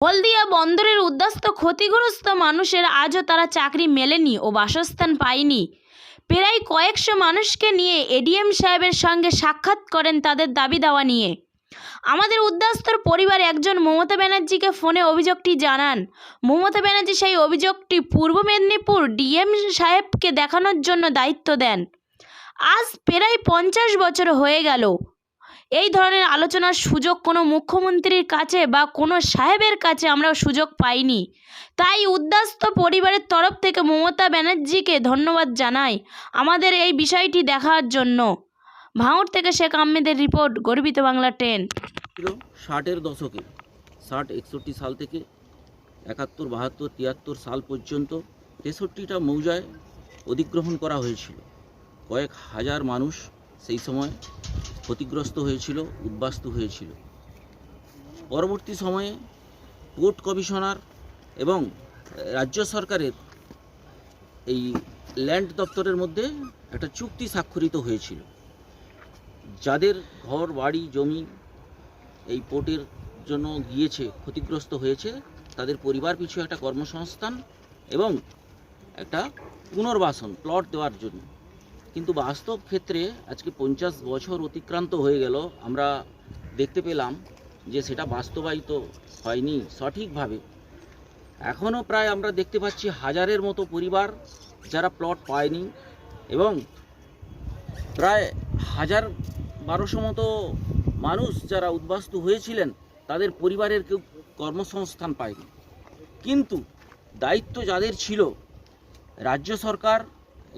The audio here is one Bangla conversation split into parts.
হলদিয়া বন্দরের উদ্বাস্ত ক্ষতিগ্রস্ত মানুষের আজও তারা চাকরি মেলেনি ও বাসস্থান পায়নি। প্রায় কয়েকশো মানুষকে নিয়ে এডিএম সাহেবের সঙ্গে সাক্ষাৎ করেন তাদের দাবি দাওয়া নিয়ে। আমাদের উদ্বাস্তর পরিবার একজন মমতা ব্যানার্জিকে ফোনে অভিযোগটি জানান। মমতা ব্যানার্জি সেই অভিযোগটি পূর্ব মেদিনীপুর ডিএম সাহেবকে দেখানোর জন্য দায়িত্ব দেন। আজ প্রায় পঞ্চাশ বছর হয়ে গেল। এই ধরনের আলোচনার সুযোগ কোনো মুখ্যমন্ত্রীর কাছে বা কোনো সাহেবের কাছে আমরা সুযোগ পাইনি। তাই উদ্বাস্ত পরিবারের তরফ থেকে মমতা ব্যানার্জিকে ধন্যবাদ জানাই আমাদের এই বিষয়টি দেখার জন্য। ভাঙড় থেকে শেখ আহমেদের রিপোর্ট, গর্বিত বাংলা ট্রেন ষাটের দশকে, ষাট, একষট্টি সাল থেকে একাত্তর, বাহাত্তর, তিয়াত্তর সাল পর্যন্ত তেষট্টিটা মৌজায় অধিগ্রহণ করা হয়েছিল। কয়েক হাজার মানুষ সেই সময় ক্ষতিগ্রস্ত হয়েছিল, উদ্বাস্তু হয়েছিল। পরবর্তী সময়ে পোর্ট কমিশনার এবং রাজ্য সরকারের এই ল্যান্ড দপ্তরের মধ্যে একটা চুক্তি স্বাক্ষরিত হয়েছিল। যাদের ঘর, বাড়ি, জমি এই পোর্টের জন্য গিয়েছে, ক্ষতিগ্রস্ত হয়েছে, তাদের পরিবার পিছু একটা কর্মসংস্থান এবং একটা পুনর্বাসন, প্লট দেওয়ার জন্য। কিন্তু বাস্তব ক্ষেত্রে আজকে পঞ্চাশ বছর অতিক্রান্ত হয়ে গেল, আমরা দেখতে পেলাম যে সেটা বাস্তবায়িত হয়নি সঠিকভাবে। এখনও প্রায় আমরা দেখতে পাচ্ছি হাজারের মতো পরিবার যারা প্লট পায়নি এবং প্রায় হাজার বারোশো মতো মানুষ যারা উদ্বাস্তু হয়েছিলেন, তাদের পরিবারের কেউ কর্মসংস্থান পায়নি। কিন্তু দায়িত্ব যাদের ছিল, রাজ্য সরকার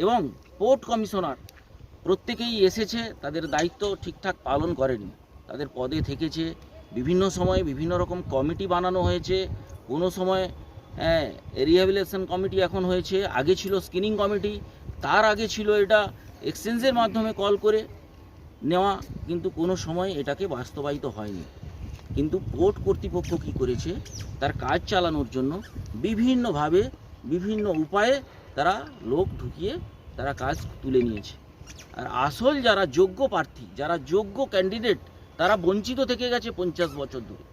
এবং পোর্ট কমিশনার প্রত্যেকেই এসেছে, তাদের দায়িত্ব ঠিকঠাক পালন করেনি। তাদের পদে থেকেছে। বিভিন্ন সময়ে বিভিন্ন রকম কমিটি বানানো হয়েছে। কোনো সময় হ্যাঁ রিহ্যাবিলেশন কমিটি এখন হয়েছে। আগে ছিল স্ক্রিনিং কমিটি। তার আগে ছিল এটা এক্সচেঞ্জের মাধ্যমে কল করে নেওয়া, কিন্তু কোনো সময় এটাকে বাস্তবায়িত হয়নি। কিন্তু পোর্ট কর্তৃপক্ষ কী করেছে? তার কাজ চালানোর জন্য বিভিন্নভাবে, বিভিন্ন উপায়ে তারা লোক ঢুকিয়ে তারা কাজ তুলে নিয়েছে। আর আসল যারা যোগ্য প্রার্থী, যারা যোগ্য ক্যান্ডিডেট তারা বঞ্চিত থেকে গেছে পঞ্চাশ বছর ধরে।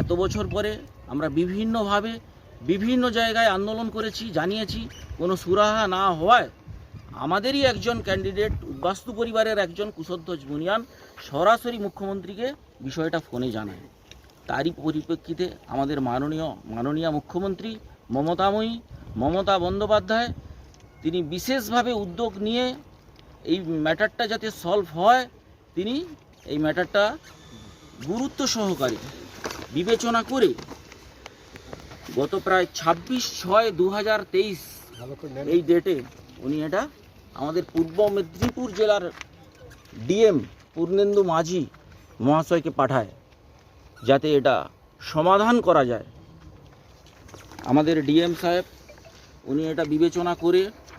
এত বছর পরে আমরা বিভিন্নভাবে বিভিন্ন জায়গায় আন্দোলন করেছি, জানিয়েছি, কোনো সুরাহা না হওয়ায় আমাদেরই একজন ক্যান্ডিডেট উদ্বাস্তু পরিবারের একজন কুশধ্বজ বুনিয়ান সরাসরি মুখ্যমন্ত্রীকে বিষয়টা ফোনে জানায়। তারই পরিপ্রেক্ষিতে আমাদের মাননীয় মাননীয় মুখ্যমন্ত্রী মমতাময়ী, মমতা বন্দ্যোপাধ্যায় তিনি বিশেষভাবে উদ্যোগ নিয়ে এই ম্যাটারটা যাতে সলভ হয় তিনি এই ম্যাটারটা গুরুত্ব সহকারে বিবেচনা করে গত প্রায় ছাব্বিশ ছয় দু হাজার তেইশ এই ডেটে উনি এটা আমাদের পূর্ব মেদিনীপুর জেলার ডিএম পূর্ণেন্দু মাঝি মহাশয়কে পাঠায় যাতে এটা সমাধান করা যায়। আমাদের ডিএম সাহেব উনি এটা বিবেচনা করে